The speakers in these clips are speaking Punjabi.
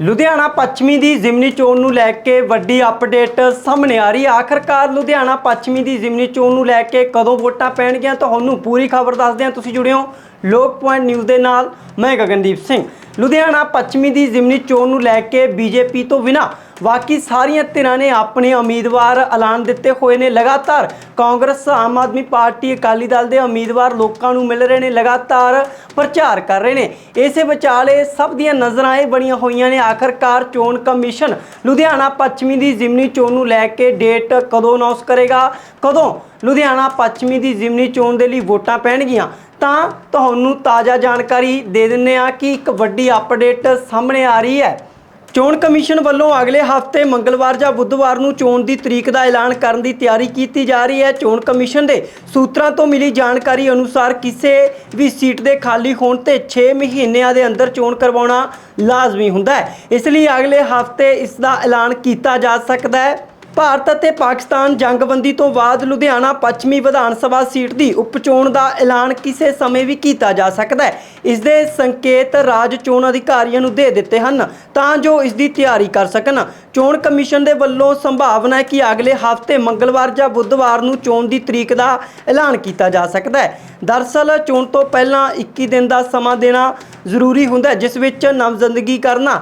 ਲੁਧਿਆਣਾ ਪੱਛਮੀ ਦੀ ਜ਼ਿਮਨੀ ਚੋਣ ਨੂੰ ਲੈ ਕੇ ਵੱਡੀ ਅਪਡੇਟ ਸਾਹਮਣੇ ਆ ਰਹੀ ਹੈ। ਆਖਰਕਾਰ ਲੁਧਿਆਣਾ ਪੱਛਮੀ ਦੀ ਜ਼ਿਮਨੀ ਚੋਣ ਨੂੰ ਲੈ ਕੇ ਕਦੋਂ ਵੋਟਾਂ ਪੈਣਗੀਆਂ ਤੁਹਾਨੂੰ ਪੂਰੀ ਖਬਰ ਦੱਸਦੇ ਹਾਂ। ਤੁਸੀਂ ਜੁੜਿਓ ਲੋਕ ਪੁਆਇੰਟ ਨਿਊਜ਼ ਦੇ ਨਾਲ। ਮੈਂ ਗਗਨਦੀਪ ਸਿੰਘ। ਲੁਧਿਆਣਾ ਪੱਛਮੀ ਦੀ ਜ਼ਿਮਨੀ ਚੋਣ ਨੂੰ ਲੈ ਕੇ ਬੀਜੇਪੀ ਤੋਂ ਬਿਨਾ ਬਾਕੀ ਸਾਰੀਆਂ ਧਿਰਾਂ ਨੇ ਆਪਣੇ ਉਮੀਦਵਾਰ ਐਲਾਨ ਦਿੱਤੇ ਹੋਏ ਨੇ। ਲਗਾਤਾਰ ਕਾਂਗਰਸ, ਆਮ ਆਦਮੀ ਪਾਰਟੀ, ਅਕਾਲੀ ਦਲ ਦੇ ਉਮੀਦਵਾਰ ਲੋਕਾਂ ਨੂੰ ਮਿਲ ਰਹੇ ਨੇ, ਲਗਾਤਾਰ ਪ੍ਰਚਾਰ ਕਰ ਰਹੇ ਨੇ। ਇਸੇ ਵਿਚਾਲੇ ਸਭ ਦੀਆਂ ਨਜ਼ਰਾਂ ਇਹ ਬਣੀਆਂ ਹੋਈਆਂ ਨੇ। ਆਖਰਕਾਰ ਚੋਣ ਕਮਿਸ਼ਨ ਲੁਧਿਆਣਾ ਪੱਛਮੀ ਦੀ ਜ਼ਿਮਨੀ ਚੋਣ ਨੂੰ ਲੈ ਕੇ ਡੇਟ ਕਦੋਂ ਅਨਾਉਂਸ ਕਰੇਗਾ? ਕਦੋਂ ਲੁਧਿਆਣਾ ਪੱਛਮੀ ਦੀ ਜ਼ਿਮਨੀ ਚੋਣ ਦੇ ਲਈ ਵੋਟਾਂ ਪੈਣਗੀਆਂ? ਤਾਂ ਤੁਹਾਨੂੰ ਤਾਜ਼ਾ ਜਾਣਕਾਰੀ ਦੇ ਦਿੰਨੇ ਆ ਕਿ ਇੱਕ ਵੱਡੀ ਅਪਡੇਟ ਸਾਹਮਣੇ ਆ ਰਹੀ ਹੈ। ਚੋਣ ਕਮਿਸ਼ਨ ਵੱਲੋਂ ਅਗਲੇ ਹਫ਼ਤੇ ਮੰਗਲਵਾਰ ਜਾਂ ਬੁੱਧਵਾਰ ਨੂੰ ਚੋਣ ਦੀ ਤਰੀਕ ਦਾ ਐਲਾਨ ਕਰਨ ਦੀ ਤਿਆਰੀ ਕੀਤੀ ਜਾ ਰਹੀ ਹੈ। ਚੋਣ ਕਮਿਸ਼ਨ ਦੇ ਸੂਤਰਾਂ ਤੋਂ ਮਿਲੀ ਜਾਣਕਾਰੀ ਅਨੁਸਾਰ ਕਿਸੇ ਵੀ ਸੀਟ ਦੇ ਖਾਲੀ ਹੋਣ ਤੇ 6 ਮਹੀਨਿਆਂ ਦੇ ਅੰਦਰ ਚੋਣ ਕਰਵਾਉਣਾ ਲਾਜ਼ਮੀ ਹੁੰਦਾ ਹੈ। ਇਸ ਲਈ ਅਗਲੇ ਹਫ਼ਤੇ ਇਸ ਦਾ ਐਲਾਨ ਕੀਤਾ ਜਾ ਸਕਦਾ ਹੈ। ਭਾਰਤ ਅਤੇ ਪਾਕਿਸਤਾਨ ਜੰਗਬੰਦੀ ਤੋਂ ਬਾਅਦ ਲੁਧਿਆਣਾ ਪੱਛਮੀ ਵਿਧਾਨ ਸਭਾ ਸੀਟ ਦੀ ਉਪਚੋਣ ਦਾ ਐਲਾਨ ਕਿਸੇ ਸਮੇਂ ਵੀ ਕੀਤਾ ਜਾ ਸਕਦਾ ਹੈ। ਇਸ ਦੇ ਸੰਕੇਤ ਰਾਜ ਚੋਣ ਅਧਿਕਾਰੀਆਂ ਨੂੰ ਦੇ ਦਿੱਤੇ ਹਨ ਤਾਂ ਜੋ ਇਸ ਦੀ ਤਿਆਰੀ ਕਰ ਸਕਣ। ਚੋਣ ਕਮਿਸ਼ਨ ਦੇ ਵੱਲੋਂ ਸੰਭਾਵਨਾ ਹੈ ਕਿ ਅਗਲੇ ਹਫ਼ਤੇ ਮੰਗਲਵਾਰ ਜਾਂ ਬੁੱਧਵਾਰ ਨੂੰ ਚੋਣ ਦੀ ਤਰੀਕ ਦਾ ਐਲਾਨ ਕੀਤਾ ਜਾ ਸਕਦਾ ਹੈ। ਦਰਅਸਲ ਚੋਣ ਤੋਂ ਪਹਿਲਾਂ 21 ਦਿਨ ਦਾ ਸਮਾਂ ਦੇਣਾ ਜ਼ਰੂਰੀ ਹੁੰਦਾ ਹੈ, ਜਿਸ ਵਿੱਚ ਨਵਜ਼ਿੰਦਗੀ ਕਰਨਾ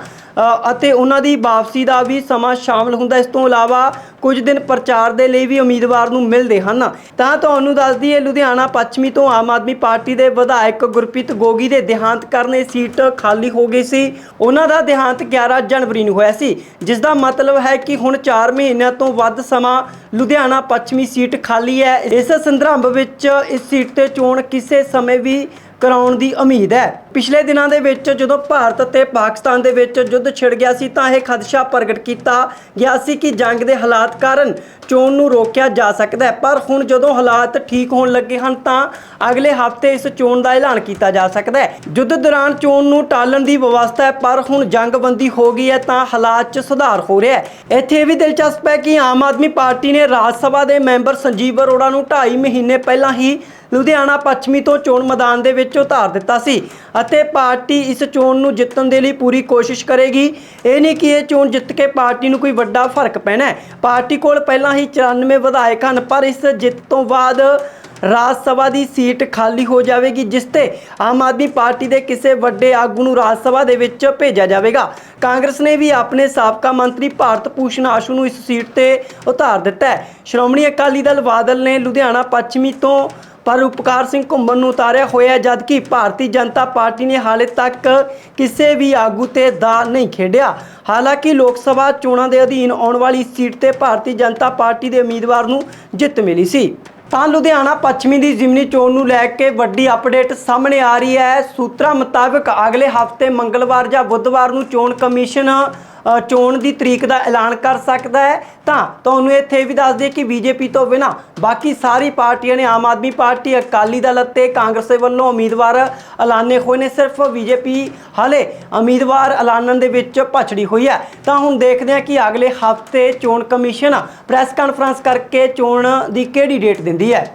ਅਤੇ ਉਹਨਾਂ ਦੀ ਵਾਪਸੀ ਦਾ ਵੀ ਸਮਾਂ ਸ਼ਾਮਲ ਹੁੰਦਾ। ਇਸ ਤੋਂ ਇਲਾਵਾ ਕੁਝ ਦਿਨ ਪ੍ਰਚਾਰ ਦੇ ਲਈ ਵੀ ਉਮੀਦਵਾਰ ਨੂੰ ਮਿਲਦੇ ਹਨ। ਤਾਂ ਤੁਹਾਨੂੰ ਦੱਸ ਦਈਏ, ਲੁਧਿਆਣਾ ਪੱਛਮੀ ਤੋਂ ਆਮ ਆਦਮੀ ਪਾਰਟੀ ਦੇ ਵਿਧਾਇਕ ਗੁਰਪ੍ਰੀਤ ਗੋਗੀ ਦੇ ਦੇਹਾਂਤ ਕਰਨੇ ਸੀਟ ਖਾਲੀ ਹੋ ਗਈ ਸੀ। ਉਹਨਾਂ ਦਾ ਦੇਹਾਂਤ 11 ਜਨਵਰੀ ਨੂੰ ਹੋਇਆ ਸੀ ਜਿਸ ਦਾ ਮਤਲਬ ਹੈ ਕਿ ਹੁਣ 4 ਮਹੀਨਿਆਂ ਤੋਂ ਵੱਧ ਸਮਾਂ ਲੁਧਿਆਣਾ ਪੱਛਮੀ ਸੀਟ ਖਾਲੀ ਹੈ। ਇਸ ਸੰਦਰਭ ਵਿੱਚ ਇਸ ਸੀਟ ਤੇ ਚੋਣ ਕਿਸੇ ਸਮੇਂ ਵੀ ਕਰਾਉਣ ਦੀ ਉਮੀਦ ਹੈ। ਪਿਛਲੇ ਦਿਨਾਂ ਦੇ ਵਿੱਚ ਜਦੋਂ ਭਾਰਤ ਅਤੇ ਪਾਕਿਸਤਾਨ ਦੇ ਵਿੱਚ ਯੁੱਧ ਛਿੜ ਗਿਆ ਸੀ ਤਾਂ ਇਹ ਖਦਸ਼ਾ ਪ੍ਰਗਟ ਕੀਤਾ ਗਿਆ ਸੀ ਕਿ ਜੰਗ ਦੇ ਹਾਲਾਤ ਕਾਰਨ ਚੋਣ ਨੂੰ ਰੋਕਿਆ ਜਾ ਸਕਦਾ ਹੈ। ਪਰ ਹੁਣ ਜਦੋਂ ਹਾਲਾਤ ਠੀਕ ਹੋਣ ਲੱਗੇ ਹਨ ਤਾਂ ਅਗਲੇ ਹਫ਼ਤੇ ਇਸ ਚੋਣ ਦਾ ਐਲਾਨ ਕੀਤਾ ਜਾ ਸਕਦਾ ਹੈ। ਯੁੱਧ ਦੌਰਾਨ ਚੋਣ ਨੂੰ ਟਾਲਣ ਦੀ ਵਿਵਸਥਾ ਹੈ, ਪਰ ਹੁਣ ਜੰਗਬੰਦੀ ਹੋ ਗਈ ਹੈ ਤਾਂ ਹਾਲਾਤ 'ਚ ਸੁਧਾਰ ਹੋ ਰਿਹਾ ਹੈ। ਇੱਥੇ ਇਹ ਵੀ ਦਿਲਚਸਪ ਹੈ ਕਿ ਆਮ ਆਦਮੀ ਪਾਰਟੀ ਨੇ ਰਾਜ ਸਭਾ ਦੇ ਮੈਂਬਰ ਸੰਜੀਵ ਅਰੋੜਾ ਨੂੰ 2.5 ਮਹੀਨੇ ਪਹਿਲਾਂ ਹੀ ਲੁਧਿਆਣਾ ਪੱਛਮੀ ਤੋਂ ਚੋਣ ਮੈਦਾਨ ਦੇ ਵਿੱਚ ਉਤਾਰ ਦਿੱਤਾ ਸੀ ਅਤੇ ਪਾਰਟੀ ਇਸ ਚੋਣ ਨੂੰ ਜਿੱਤਣ ਦੇ ਲਈ ਪੂਰੀ ਕੋਸ਼ਿਸ਼ ਕਰੇਗੀ। ਇਹ ਨਹੀਂ ਕਿ ਇਹ ਚੋਣ ਜਿੱਤ ਕੇ ਪਾਰਟੀ ਨੂੰ ਕੋਈ ਵੱਡਾ ਫ਼ਰਕ ਪੈਣਾ ਪਾਰਟੀ ਕੋਲ ਪਹਿਲਾਂ ਹੀ 94 ਵਿਧਾਇਕ ਹਨ, ਪਰ ਇਸ ਜਿੱਤ ਤੋਂ ਬਾਅਦ ਰਾਜ ਸਭਾ ਦੀ ਸੀਟ ਖਾਲੀ ਹੋ ਜਾਵੇਗੀ, ਜਿਸ ਤੇ ਆਮ ਆਦਮੀ ਪਾਰਟੀ ਦੇ ਕਿਸੇ ਵੱਡੇ ਆਗੂ ਨੂੰ ਰਾਜ ਸਭਾ ਦੇ ਵਿੱਚ ਭੇਜਿਆ ਜਾਵੇਗਾ। ਕਾਂਗਰਸ ਨੇ ਵੀ ਆਪਣੇ ਸਾਬਕਾ ਮੰਤਰੀ ਭਾਰਤ ਭੂਸ਼ਣ ਆਸ਼ੂ ਨੂੰ ਇਸ ਸੀਟ ਤੇ ਉਤਾਰ ਦਿੱਤਾ ਹੈ। ਸ਼੍ਰੋਮਣੀ ਅਕਾਲੀ ਦਲ ਬਾਦਲ ਨੇ ਲੁਧਿਆਣਾ ਪੱਛਮੀ ਤੋਂ ਪਰ ਉਪਕਾਰ ਸਿੰਘ ਘੁੰਮਣ ਨੂੰ ਉਤਾਰਿਆ ਹੋਇਆ ਹੈ, ਜਦਕਿ ਭਾਰਤੀ ਜਨਤਾ ਪਾਰਟੀ ਨੇ ਹਾਲੇ ਤੱਕ ਕਿਸੇ ਵੀ ਆਗੂ ਤੇ ਦਾ ਨਹੀਂ ਖੇਡਿਆ। ਹਾਲਾਂਕਿ ਲੋਕ ਸਭਾ ਚੋਣਾਂ ਦੇ ਅਧੀਨ ਆਉਣ ਵਾਲੀ ਸੀਟ ਤੇ ਭਾਰਤੀ ਜਨਤਾ ਪਾਰਟੀ ਦੇ ਉਮੀਦਵਾਰ ਨੂੰ ਜਿੱਤ ਮਿਲੀ ਸੀ। ਤਾਂ ਲੁਧਿਆਣਾ ਪੱਛਮੀ ਦੀ ਜ਼ਿਮਨੀ ਚੋਣ ਨੂੰ ਲੈ ਕੇ ਵੱਡੀ ਅਪਡੇਟ ਸਾਹਮਣੇ ਆ ਰਹੀ ਹੈ। ਸੂਤਰਾਂ ਮੁਤਾਬਕ ਅਗਲੇ ਹਫ਼ਤੇ ਮੰਗਲਵਾਰ ਜਾਂ ਬੁੱਧਵਾਰ ਨੂੰ ਚੋਣ ਕਮਿਸ਼ਨ ਚੋਣ ਦੀ ਤਰੀਕ ਦਾ ਐਲਾਨ ਕਰ ਸਕਦਾ ਹੈ। ਤਾਂ ਤੁਹਾਨੂੰ ਇੱਥੇ ਵੀ ਦੱਸ ਦਈਏ ਕਿ ਬੀਜੇਪੀ ਤੋਂ ਬਿਨਾ ਬਾਕੀ ਸਾਰੀ ਪਾਰਟੀਆਂ ਨੇ ਆਮ ਆਦਮੀ ਪਾਰਟੀ, ਅਕਾਲੀ ਦਲ ਅਤੇ ਕਾਂਗਰਸ ਦੇ ਵੱਲੋਂ ਉਮੀਦਵਾਰ ਐਲਾਨੇ ਹੋਏ ਨੇ। ਸਿਰਫ ਬੀਜੇਪੀ ਹਾਲੇ ਉਮੀਦਵਾਰ ਐਲਾਨਣ ਦੇ ਵਿੱਚ ਪਛੜੀ ਹੋਈ ਹੈ। ਤਾਂ ਹੁਣ ਦੇਖਦੇ ਹਾਂ ਕਿ ਅਗਲੇ ਹਫ਼ਤੇ ਚੋਣ ਕਮਿਸ਼ਨ ਪ੍ਰੈਸ ਕਾਨਫਰੰਸ ਕਰਕੇ ਚੋਣ ਦੀ ਕਿਹੜੀ ਡੇਟ ਦਿੰਦੀ ਹੈ।